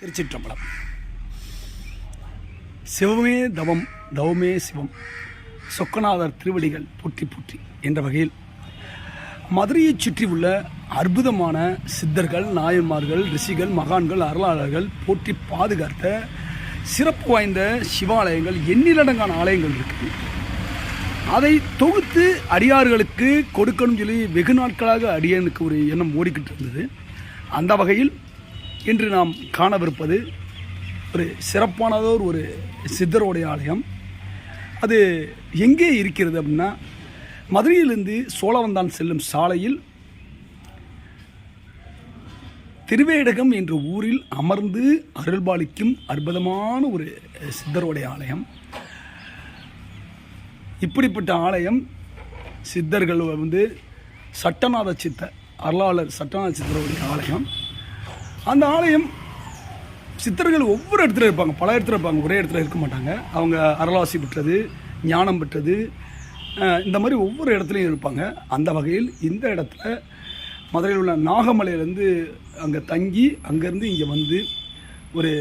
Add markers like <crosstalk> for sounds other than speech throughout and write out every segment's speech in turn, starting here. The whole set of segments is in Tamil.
திருச்சிற்றம்பலம். சிவமே தவம் தவமே சிவம் சொக்கநாதர் திருவடிகள் புற்றி புற்றி என்ற வகையில் மதுரையைச் சுற்றி உள்ள அற்புதமான சித்தர்கள் நாயன்மார்கள் ரிஷிகள் மகான்கள் அருளாளர்கள் போற்றி பாதுகாத்த சிறப்பு வாய்ந்த சிவாலயங்கள் எண்ணிலடங்கான ஆலயங்கள் இருக்குது. அதை தொகுத்து அடியார்களுக்கு கொடுக்கணும் சொல்லி வெகு நாட்களாக அடியனுக்கு ஒரு எண்ணம் ஓடிக்கிட்டு இருந்தது. அந்த வகையில் இன்று நாம் காணவிருப்பது ஒரு சிறப்பானதோர் ஒரு சித்தருடைய ஆலயம். அது எங்கே இருக்கிறது அப்படின்னா மதுரையிலிருந்து சோழவந்தான் செல்லும் சாலையில் திருவேடகம் என்ற ஊரில் அமர்ந்து அருள்பாலிக்கும் அற்புதமான ஒரு சித்தருடைய ஆலயம். இப்படிப்பட்ட ஆலயம் சித்தர்கள் வந்து சட்டநாத சித்த அருளாளர் சட்டநாத சித்தருடைய ஆலயம். அந்த ஆலயம் சித்தர்கள் ஒவ்வொரு இடத்துல இருப்பாங்க. பல இடத்துல இருப்பாங்க. ஒரே இடத்துல இருக்க மாட்டாங்க. அவங்க அருளாசி பெற்றது ஞானம் பெற்றது இந்த மாதிரி ஒவ்வொரு இடத்துலையும் இருப்பாங்க. அந்த வகையில் இந்த இடத்துல மதுரையில் உள்ள நாகமலையிலேருந்து அங்கே தங்கி அங்கேருந்து இங்கே வந்து ஒரு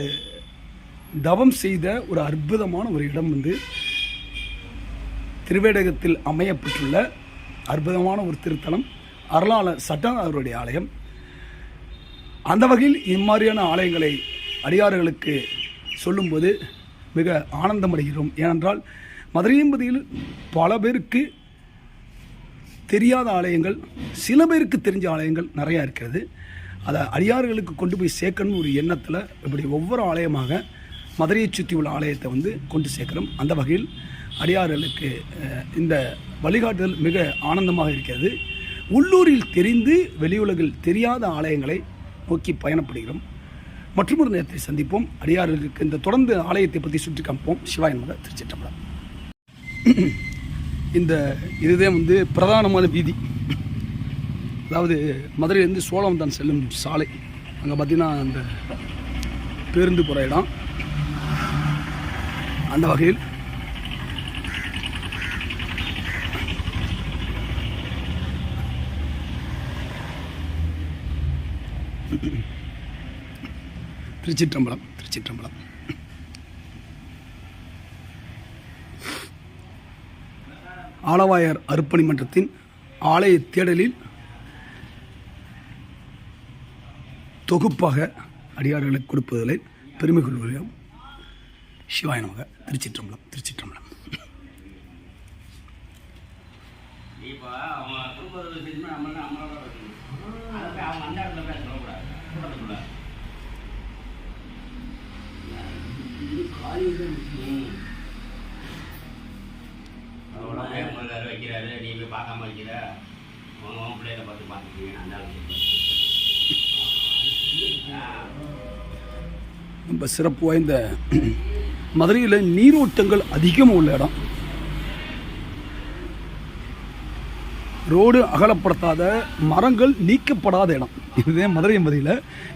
தவம் செய்த ஒரு அற்புதமான ஒரு இடம் வந்து திருவேடகத்தில் அமையப்பட்டுள்ள அற்புதமான ஒரு திருத்தலம் அருளாளர் சட்டநாதருடைய ஆலயம். அந்த வகையில் இம்மாதிரியான ஆலயங்களை அடியார்களுக்கு சொல்லும்போது மிக ஆனந்தமடைகிறோம். ஏனென்றால் மதுரையம்பதியில் பல பேருக்கு தெரியாத ஆலயங்கள் சில பேருக்கு தெரிஞ்ச ஆலயங்கள் நிறையா இருக்கிறது. அதை அடியார்களுக்கு கொண்டு போய் சேர்க்கணும்னு ஒரு எண்ணத்தில் இப்படி ஒவ்வொரு ஆலயமாக மதுரையை சுற்றி உள்ள ஆலயத்தை வந்து கொண்டு சேர்க்கிறோம். அந்த வகையில் அடியார்களுக்கு இந்த வழிகாட்டுதல் மிக ஆனந்தமாக இருக்கிறது. உள்ளூரில் தெரிந்து வெளியுலகில் தெரியாத ஆலயங்களை நோக்கி பயணப்படுகிறோம். மற்றொரு நேரத்தை சந்திப்போம். அடியார்களுக்கு இந்த தொடர்ந்து ஆலயத்தை பற்றி சுற்றி காமிப்போம் சிவாயன் மத திருச்சிட்டம்பலம் இந்த இதுதான் வந்து பிரதானமான வீதி. அதாவது மதுரையிலேருந்து சோழவந்தான் செல்லும் சாலை. அங்கே பார்த்தீங்கன்னா அந்த பேருந்து போகிற இடம். அந்த வகையில் <coughs> திருச்சிற்றம்பலம் திருச்சிற்றம்பலம். ஆலவாயர் அர்ப்பணி மன்றத்தின் ஆலய தேடலில் தொகுப்பாக அடியார்களுக்கு கொடுப்பதில் பெருமை கொள்கிறோம். சிவாய நமக திருச்சிற்றம்பலம் திருச்சிற்றம்பலம். இப்போ அவங்க குடும்பத்தில் விஷயமா நம்ம தான் நம்மளோட அவங்க அந்த இடத்துல மேற்கொள்ளாரு வைக்கிறாரு நீ போய் பார்க்காம வைக்கிற உன் உன் பிள்ளைகளை பார்த்து பார்த்துக்கிங்க அந்த ரொம்ப சிறப்பு வாய்ந்த மதுரையில் நீரோட்டங்கள் அதிகமாக உள்ள இடம். ரோடு அகலப்படுத்தாத மரங்கள் நீக்கப்படாத இடம். இதுதான் மதுரை எம்பதியில்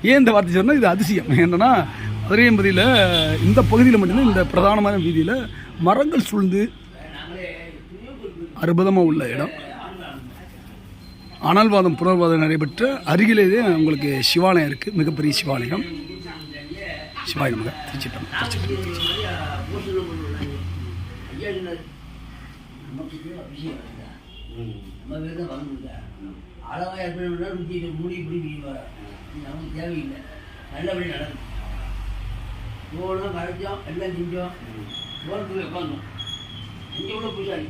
ஏன் இந்த வார்த்தை சொன்னால் இது அதிசயம். என்னன்னா மதுரை எம்பதியில் இந்த பகுதியில் மட்டும்தான் இந்த பிரதானமான வீதியில் மரங்கள் சூழ்ந்து அற்புதமாக உள்ள இடம். அனல்வாதம் புனர்வாதம் நடைபெற்ற அருகிலேயே உங்களுக்கு சிவாலயம் இருக்குது மிகப்பெரிய சிவாலயம். சிவாய நமக. திருச்சிட்டம் அளவாக மூடி இப்படி நமக்கு தேவையில்லை நல்லபடி நடக்கும் போனோம் கரைச்சோம் எல்லாம் செஞ்சோம். போகிறதுக்கு உட்காந்தோம் இங்கே உள்ள பூசாரி